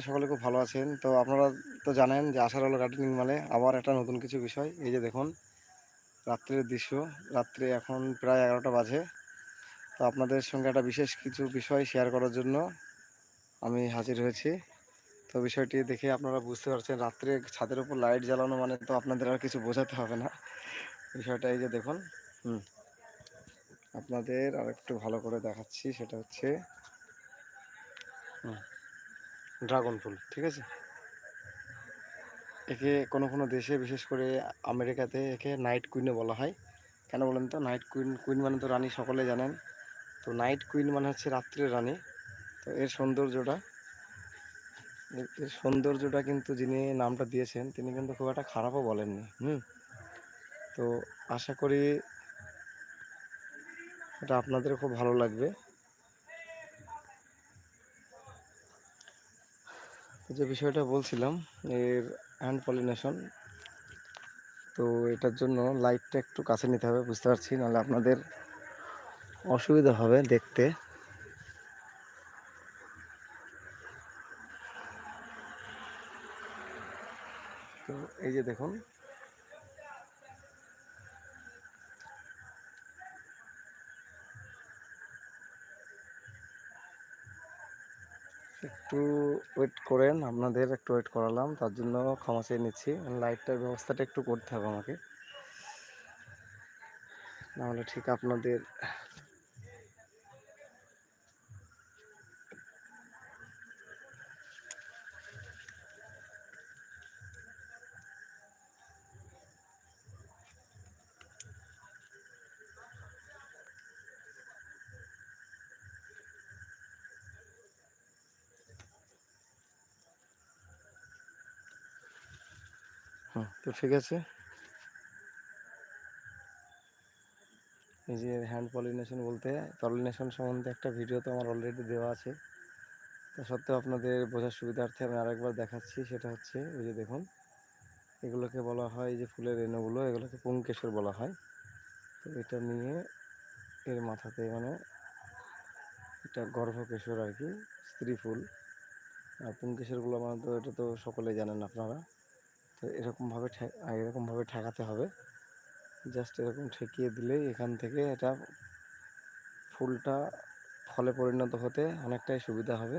সকলে খুব ভালো আছেন। তো আপনারা তো জানেন যে আশার আলো গার্ডেনিং মানে আবার একটা নতুন কিছু বিষয়। এই যে দেখুন, রাত্রের দৃশ্য। রাত্রে এখন প্রায় এগারোটা বাজে। তো আপনাদের সঙ্গে একটা বিশেষ কিছু বিষয় শেয়ার করার জন্য আমি হাজির হয়েছি। তো বিষয়টি দেখে আপনারা বুঝতে পারছেন, রাত্রে ছাদের উপর লাইট জ্বালানো মানে তো আপনাদের আর কিছু বোঝাতে হবে না। বিষয়টা এই যে দেখুন, হুম। আপনাদের আর একটু ভালো করে দেখাচ্ছি, সেটা হচ্ছে, হুম। ড্রাগন ফুল, ঠিক আছে? একে কোনো কোনো দেশে, বিশেষ করে আমেরিকাতে একে নাইট কুইনও বলা হয়। কেন বলেন তো? নাইট কুইন কুইন মানে তো রানী, সকলে জানেন। তো নাইট কুইন মানে হচ্ছে রাত্রের রানী। তো এর সৌন্দর্যটা এর সৌন্দর্যটা কিন্তু যিনি নামটা দিয়েছেন, তিনি কিন্তু খুব একটা খারাপও বলেননি, হুম? তো আশা করি এটা আপনাদের খুব ভালো লাগবে। যে বিষয়টা বলছিলাম, এর হ্যান্ড পলিনেশন তো এটার জন্য লাইটটা একটু কাছে নিতে হবে, বুঝতে পারছি, নাহলে আপনাদের অসুবিধা হবে দেখতে। তো এই যে দেখুন একটু ওয়েট করেন, আপনাদের একটু ওয়েট করালাম, তার জন্য ক্ষমা চেয়ে নিচ্ছি। লাইটটার ব্যবস্থাটা একটু করতে হবে আমাকে। নাহলে ঠিক আপনাদের তো ঠিক আছে। এই যে হ্যান্ড পলিনেশন বলতে পলিনেশন সম্বন্ধে একটা ভিডিও তো আমার অলরেডি দেওয়া আছে। তা সত্ত্বেও আপনাদের বোঝার সুবিধার্থে আমি আরেকবার দেখাচ্ছি, সেটা হচ্ছে, এই যে দেখুন, এগুলোকে বলা হয় যে ফুলের রেণুগুলো, এগুলোকে পুংকেশর বলা হয়। তো এটা নিয়ে এর মাথাতে মানে এটা গর্ভকেশর আর কি, স্ত্রী ফুল। আর পুংকেশরগুলো মানে তো, এটা তো সকলেই জানেন আপনারা। তো এরকমভাবে এরকমভাবে ঠেকাতে হবে। জাস্ট এরকম ঠেকিয়ে দিলেই এখান থেকে এটা ফুলটা ফলে পরিণত হতে অনেকটাই সুবিধা হবে।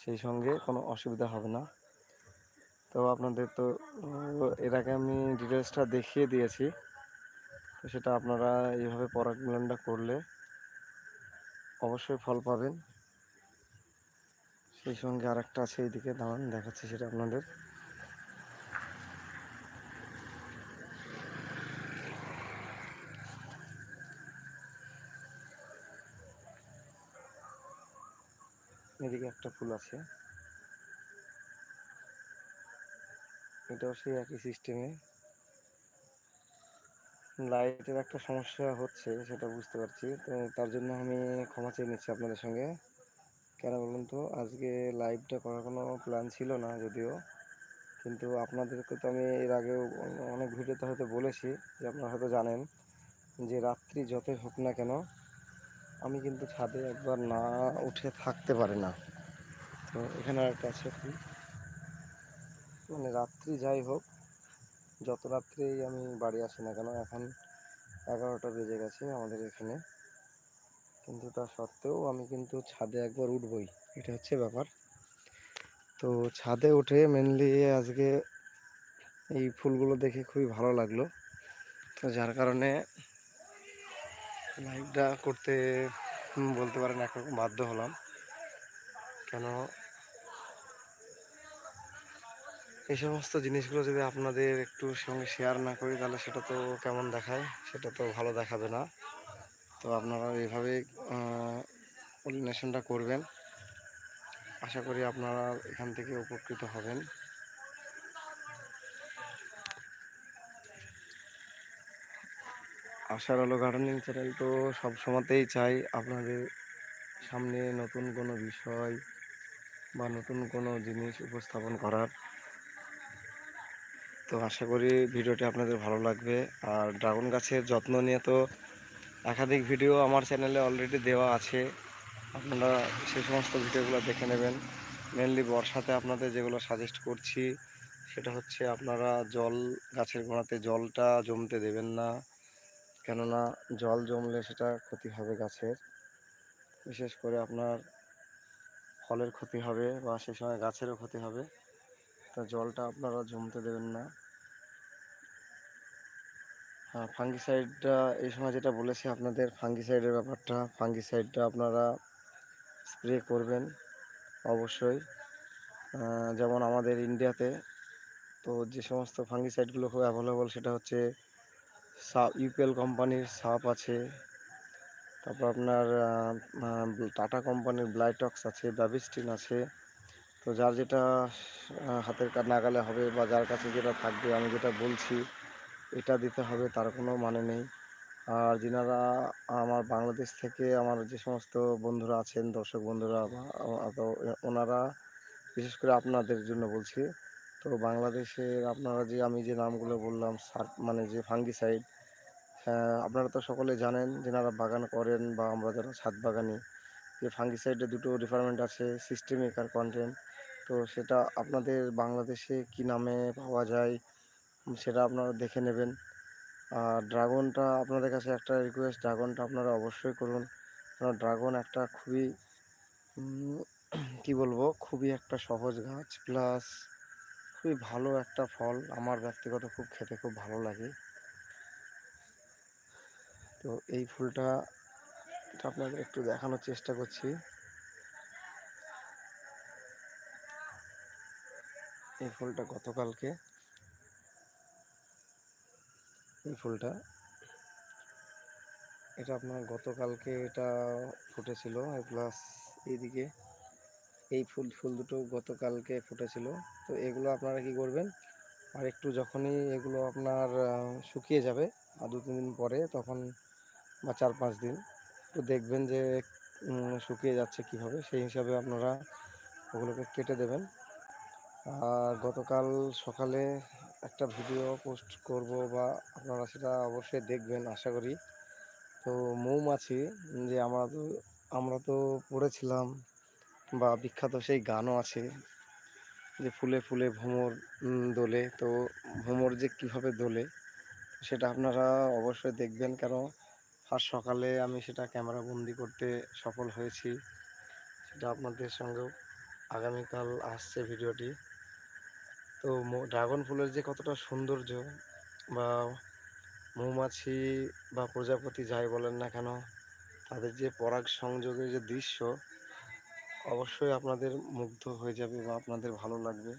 সেই সঙ্গে কোনো অসুবিধা হবে না। তো আপনাদের তো, এর আগে আমি ডিটেলসটা দেখিয়ে দিয়েছি। তো সেটা আপনারা এইভাবে পরাগ মিলনটা করলে অবশ্যই ফল পাবেন। সেই সঙ্গে আরেকটা আছে এইদিকে, দাঁড়ান, দেখাচ্ছি সেটা আপনাদের। এদিকে একটা ফুল আছে। এটাও সেই একই সিস্টেমে লাইটের একটা সমস্যা হচ্ছে, সেটা বুঝতে পারছি। তো তার জন্য আমি ক্ষমা চেয়ে নিচ্ছি আপনাদের সঙ্গে। কেন বলুন তো, আজকে লাইভটা করার কোনো প্ল্যান ছিল না যদিও। কিন্তু আপনাদেরকে তো আমি এর আগেও অনেক ভিডিওতে হয়তো বলেছি, যে আপনারা হয়তো জানেন যে রাত্রি যতই হোক না কেন আমি কিন্তু ছাদে একবার না উঠে থাকতে পারি না। তো এখানে একটা আছে ফুল মানে রাত্রি যাই হোক, যত রাত্রেই আমি বাড়ি আসি না কেন, এখন এগারোটা বেজে গেছে আমাদের এখানে। কিন্তু তা সত্ত্বেও আমি কিন্তু ছাদে একবার উঠবই, এটা হচ্ছে ব্যাপার। তো ছাদে উঠে মেনলি আজকে এই ফুলগুলো দেখে খুবই ভালো লাগল। তো যার কারণে লাইভটা করতে বলতে পারেন একরকম বাধ্য হলাম। কেন? এই সমস্ত জিনিসগুলো যদি আপনাদের একটু সঙ্গে শেয়ার না করি, তাহলে সেটা তো কেমন দেখায়? সেটা তো ভালো দেখাবে না। তো আপনারা এইভাবে পলিনেশনটা করবেন। আশা করি আপনারা এখান থেকে উপকৃত হবেন। আশার আলো গার্ডেনিং চ্যানেল তো সব সময়তেই চাই আপনাদের সামনে নতুন কোনো বিষয় বা নতুন কোনো জিনিস উপস্থাপন করার। তো আশা করি ভিডিওটি আপনাদের ভালো লাগবে। আর ড্রাগন গাছের যত্ন নিয়ে তো একাধিক ভিডিও আমার চ্যানেলে অলরেডি দেওয়া আছে। আপনারা সে সমস্ত ভিডিওগুলো দেখে নেবেন। মেনলি বর্ষাতে আপনাদের যেগুলো সাজেস্ট করছি, সেটা হচ্ছে আপনারা জল, গাছের গোড়াতে জলটা জমতে দেবেন না। কেননা জল জমলে সেটা ক্ষতি হবে গাছের। বিশেষ করে আপনার ফলের ক্ষতি হবে বা সে সময় গাছেরও ক্ষতি হবে। তো জলটা আপনারা জমতে দেবেন না। হ্যাঁ ফাঙ্গিসাইডটা এই সময় যেটা বলেছি আপনাদের ফাঙ্গিসাইডের ব্যাপারটা ফাঙ্গিসাইডটা আপনারা স্প্রে করবেন অবশ্যই। যেমন আমাদের ইন্ডিয়াতে তো যে সমস্ত ফাঙ্গিসাইডগুলো খুব অ্যাভেলেবল সেটা হচ্ছে সাপ, ইউপিএল কোম্পানির সাপ আছে। তারপর আপনার টাটা কোম্পানির ব্লাইটক্স আছে ব্যাবিস্টিন আছে। তো যার যেটা হাতের নাগালে হবে বা যার কাছে যেটা থাকবে, আমি যেটা বলছি, এটা দিতে হবে, তার কোনো মানে নেই। আর যিনারা আমার বাংলাদেশ থেকে আমার যে সমস্ত বন্ধুরা আছেন, দর্শক বন্ধুরা ওনারা, বিশেষ করে আপনাদের জন্য বলছি তো বাংলাদেশের আপনারা যে, আমি যে নামগুলো বললাম, সার মানে যে ফাঙ্গিসাইড হ্যাঁ আপনারা তো সকলে জানেন যেনারা বাগান করেন বা আমরা যারা ছাদ বাগানি, যে ফাঙ্গিসাইডে দুটো ডিপার্টমেন্ট আছে সিস্টেমিক আর কন্টেন্ট তো সেটা আপনাদের বাংলাদেশে কি নামে পাওয়া যায় সেটা আপনারা দেখে নেবেন। আর ড্রাগনটা আপনাদের কাছে একটা রিকোয়েস্ট ড্রাগনটা আপনারা অবশ্যই করুন। কারণ ড্রাগন একটা খুবই কি বলব, খুবই একটা সহজ গাছ প্লাস খুবই ভালো একটা ফল। আমার ব্যক্তিগত খুব খেতে খুব ভালো লাগে। তো এই ফুলটা আপনাদের একটু দেখানোর চেষ্টা করছি। এই ফুলটা গতকালকে। এই ফুলটা এটা আপনার গতকালকে এটা ফুটেছিল। প্লাস এইদিকে এই ফুল ফুল দুটো গতকালকে ফুটেছিল। তো এগুলো আপনারা কি করবেন? আর একটু যখনই এগুলো আপনার শুকিয়ে যাবে, আর দু, তিন দিন পরে তখন বা চার, পাঁচ দিন, তো দেখবেন যে শুকিয়ে যাচ্ছে কীভাবে, সেই হিসাবে আপনারা ওগুলোকে কেটে দেবেন। আর গতকাল সকালে একটা ভিডিও পোস্ট করব বা আপনারা সেটা অবশ্যই দেখবেন, আশা করি। তো মৌমাছি যে আমরা তো আমরা তো পড়েছিলাম বা বিখ্যাত সেই গানও আছে যে ফুলে ফুলে ভ্রমর দোলে। তো ভ্রমর যে কীভাবে দোলে, সেটা আপনারা অবশ্যই দেখবেন। কেন আজ সকালে আমি সেটা ক্যামেরা বন্দি করতে সফল হয়েছি। সেটা আপনাদের সঙ্গেও আগামীকাল আসছে ভিডিওটি। তো ড্রাগন ফুলের যে কতটা সৌন্দর্য বা মৌমাছি বা প্রজাপতি যাই বলেন না কেন, তাদের যে পরাগ সংযোগের যে দৃশ্য অবশ্যই আপনাদের মুগ্ধ হয়ে যাবে বা আপনাদের ভালো লাগবে।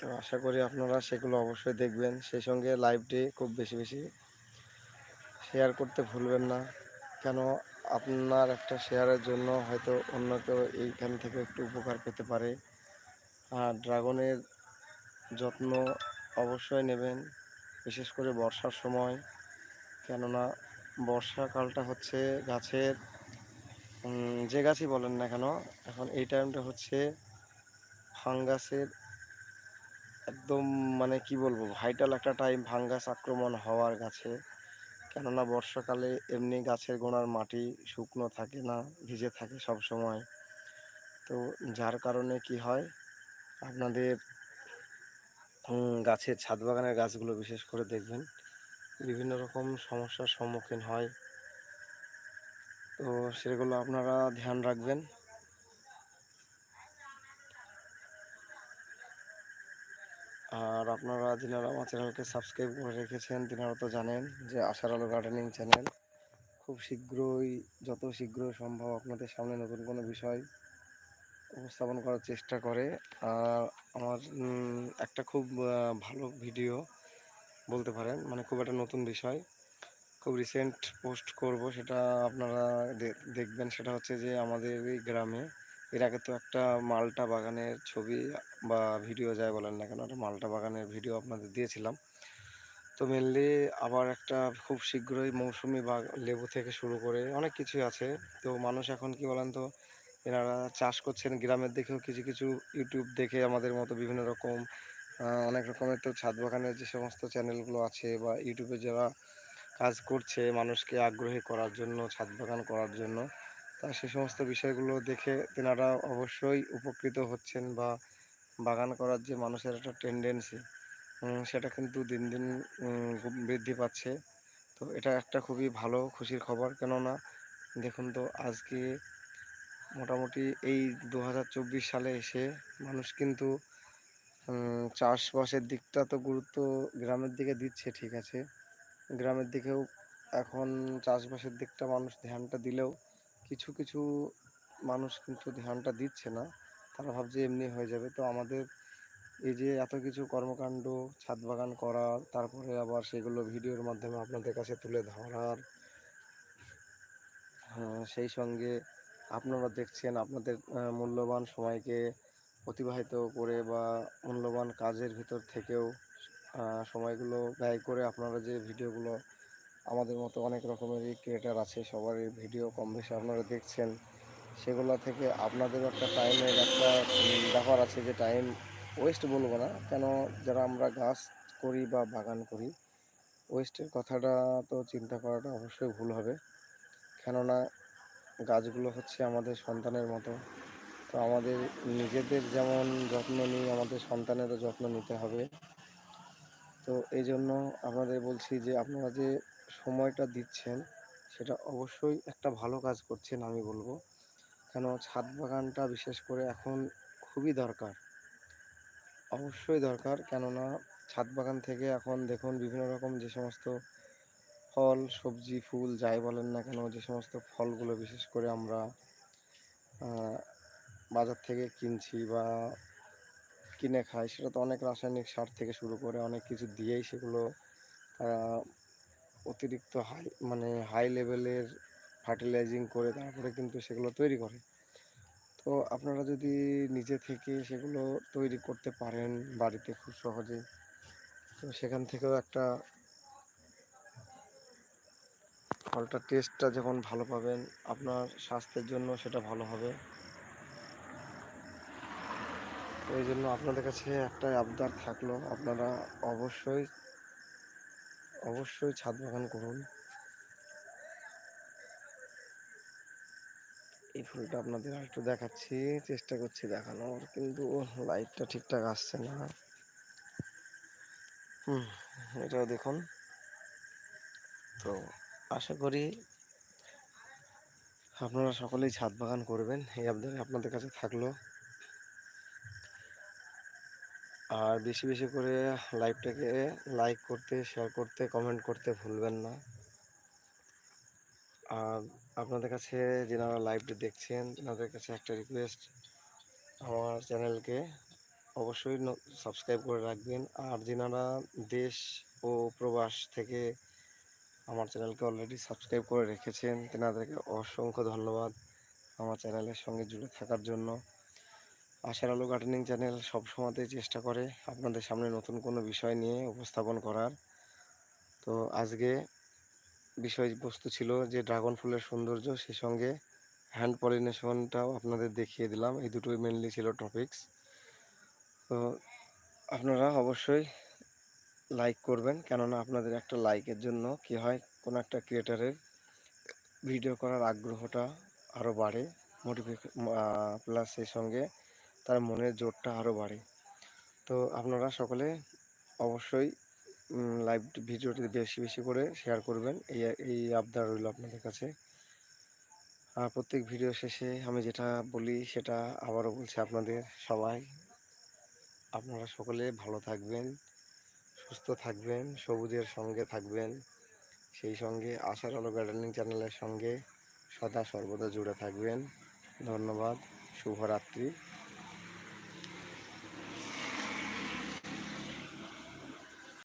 তো আশা করি আপনারা সেগুলো অবশ্যই দেখবেন। সেই সঙ্গে লাইভটি খুব বেশি বেশি শেয়ার করতে ভুলবেন না। কেন? আপনার একটা শেয়ারের জন্য হয়তো অন্য কেউ এইখান থেকে একটু উপকার পেতে পারে। আর ড্রাগনের যত্ন অবশ্যই নেবেন, বিশেষ করে বর্ষার সময়। কেননা বর্ষাকালটা হচ্ছে গাছের যে গাছই বলেন না কেন, এখন এই টাইমটা হচ্ছে ফাঙ্গাসের একদম মানে কি বলব ভাইটাল একটা টাইম ফাঙ্গাস আক্রমণ হওয়ার গাছে। কেননা বর্ষাকালে এমনি গাছের গোড়ার মাটি শুকনো থাকে না, ভিজে থাকে সব সময় তো যার কারণে কি হয়, আপনাদের গাছের ছাদ বাগানের গাছগুলো বিশেষ করে দেখবেন, বিভিন্ন রকম সমস্যার সম্মুখীন হয়। তো সেগুলো আপনারা ধ্যান রাখবেন। আর আপনারা যিনারা আমার চ্যানেলকে সাবস্ক্রাইব করে রেখেছেন তিনারা তো জানেন যে আশার আলো গার্ডেনিং চ্যানেল। খুব শীঘ্রই, যত শীঘ্র সম্ভব আপনাদের সামনে নতুন কোনো বিষয় উপস্থাপন করার চেষ্টা করে। আর আমার একটা খুব ভালো ভিডিও বলতে পারেন মানে খুব একটা নতুন বিষয়। খুব রিসেন্ট পোস্ট করব, সেটা আপনারা দেখবেন। সেটা হচ্ছে যে, আমাদের এই গ্রামে এর আগে তো একটা মালটা বাগানের ছবি বা ভিডিও যায় বলেন না কেন, একটা মালটা বাগানের ভিডিও আপনাদের দিয়েছিলাম। তো মেনলি আবার একটা খুব শীঘ্রই মৌসুমি বা লেবু থেকে শুরু করে অনেক কিছুই আছে। তো মানুষ এখন কি বলেন তো, এনারা চাষ করছেন, গ্রামের দেখেও কিছু কিছু ইউটিউব দেখে আমাদের মতো বিভিন্ন রকম অনেক রকমের তো ছাদ বাগানের যে সমস্ত চ্যানেলগুলো আছে বা ইউটিউবে যারা কাজ করছে মানুষকে আগ্রহী করার জন্য, ছাদ বাগান করার জন্য। তো সে সমস্ত বিষয়গুলো দেখে তেনারা অবশ্যই উপকৃত হচ্ছেন বা বাগান করার যে মানুষের একটা টেন্ডেন্সি সেটা কিন্তু দিন দিন বৃদ্ধি পাচ্ছে। তো এটা একটা খুবই ভালো, খুশির খবর। কেননা দেখুন তো, আজকে মোটামুটি এই দু হাজার চব্বিশ সালে এসে মানুষ কিন্তু চাষবাসের দিকটা তো গুরুত্ব গ্রামের দিকে দিচ্ছে, ঠিক আছে? গ্রামের দিকেও এখন চাষবাসের দিকটা মানুষ ধ্যানটা দিলেও কিছু কিছু মানুষ কিন্তু ধ্যানটা দিচ্ছে না। তারা ভাবছে এমনি হয়ে যাবে। তো আমাদের এই যে এত কিছু কর্মকাণ্ড ছাদ বাগান করা তারপরে আবার সেগুলো ভিডিওর মাধ্যমে আপনাদের কাছে তুলে ধরার হ্যাঁ, সেই সঙ্গে আপনারা দেখছেন আপনাদের মূল্যবান সময়কে অতিবাহিত করে বা মূল্যবান কাজের ভিতর থেকেও সময়গুলো ব্যয় করে আপনারা যে ভিডিওগুলো আমাদের মতো অনেক রকমেরই ক্রিয়েটার আছে, সবারই ভিডিও কম বেশি আপনারা দেখছেন, সেগুলো থেকে আপনাদের একটা টাইমের একটা ব্যাপার আছে যে টাইম ওয়েস্ট বলব না, কেন যারা আমরা গাছ করি বা বাগান করি ওয়েস্টের কথাটা তো চিন্তা করাটা অবশ্যই ভুল হবে, কেননা গাছগুলো হচ্ছে আমাদের সন্তানের মতো, তো আমাদের নিজেদের যেমন যত্ন নিই, আমাদের সন্তানেরও যত্ন নিতে হবে তো এই জন্য আপনাদের বলছি যে, আপনারা যে সময়টা দিচ্ছেন, সেটা অবশ্যই একটা ভালো কাজ করছেন আমি বলব। কেন ছাদ বাগানটা বিশেষ করে এখন খুবই দরকার। অবশ্যই দরকার, কেননা ছাদ বাগান থেকে এখন দেখুন বিভিন্ন রকম যে সমস্ত ফল, সবজি, ফুল যাই বলেন না কেন, যে সমস্ত ফলগুলো বিশেষ করে আমরা বাজার থেকে কিনছি বা কিনে খায়, সেটা তো অনেক রাসায়নিক সার থেকে শুরু করে অনেক কিছু দিয়েই সেগুলো তারা অতিরিক্ত হাই মানে হাই লেভেলের ফার্টিলাইজিং করে তারপরে কিন্তু সেগুলো তৈরি করে। তো আপনারা যদি নিজে থেকে সেগুলো তৈরি করতে পারেন বাড়িতে খুব সহজে তো সেখান থেকেও একটা ফলটার টেস্টটা যখন ভালো পাবেন, আপনার স্বাস্থ্যের জন্য সেটা ভালো হবে তো এই জন্য আপনাদের কাছে একটাই আবদার থাকল, আপনারা অবশ্যই অবশ্যই ছাদ বাগান করুন। এই ফুলটা আপনাদের একটু দেখাচ্ছি, চেষ্টা করছি দেখানোর, কিন্তু লাইটটা ঠিকঠাক আসছে না। হুম, এটাও দেখুন। তো আশা করি আপনারা সকলেই ছাদ বাগান করবেন, এই আবদার আপনাদের কাছে থাকল। আর বেশি বেশি করে লাইভটাকে লাইক করতে শেয়ার করতে কমেন্ট করতে ভুলবেন না। আর আপনাদের কাছে যেনারা লাইভটি দেখছেন তেনাদের কাছে একটা রিকোয়েস্ট আমার চ্যানেলকে অবশ্যই সাবস্ক্রাইব করে রাখবেন। আর যেনারা দেশ ও প্রবাস থেকে আমার চ্যানেলকে অলরেডি সাবস্ক্রাইব করে রেখেছেন, তেনাদেরকে অসংখ্য ধন্যবাদ আমার চ্যানেলের সঙ্গে জুড়ে থাকার জন্য। আশার আলো গার্ডেনিং চ্যানেল সবসময়তেই চেষ্টা করে আপনাদের সামনে নতুন কোনো বিষয় নিয়ে উপস্থাপন করার। তো আজকে বিষয়বস্তু ছিল যে ড্রাগন ফুলের সৌন্দর্য, সে সঙ্গে হ্যান্ড পলিনেশনটাও আপনাদের দেখিয়ে দিলাম। এই দুটোই মেনলি ছিল টপিকস তো আপনারা অবশ্যই লাইক করবেন, কেননা আপনাদের একটা লাইকের জন্য কি হয়, কোনো একটা ক্রিয়েটারের ভিডিও করার আগ্রহটা আরও বাড়ে। মোটিভেশন প্লাস সেই সঙ্গে তার মনের জোরটা আরও বাড়ে। তো আপনারা সকলে অবশ্যই লাইভ ভিডিওটি বেশি বেশি করে শেয়ার করবেন। এই এই আবদার রইল আপনাদের কাছে। আর প্রত্যেক ভিডিও শেষে আমি যেটা বলি, সেটা আবারও বলছি আপনাদের সবাই। আপনারা সকলে ভালো থাকবেন, সুস্থ থাকবেন, সবুজের সঙ্গে থাকবেন। সেই সঙ্গে আশার আলো গার্ডেনিং চ্যানেলের সঙ্গে সদা সর্বদা জুড়ে থাকবেন। ধন্যবাদ, শুভরাত্রি।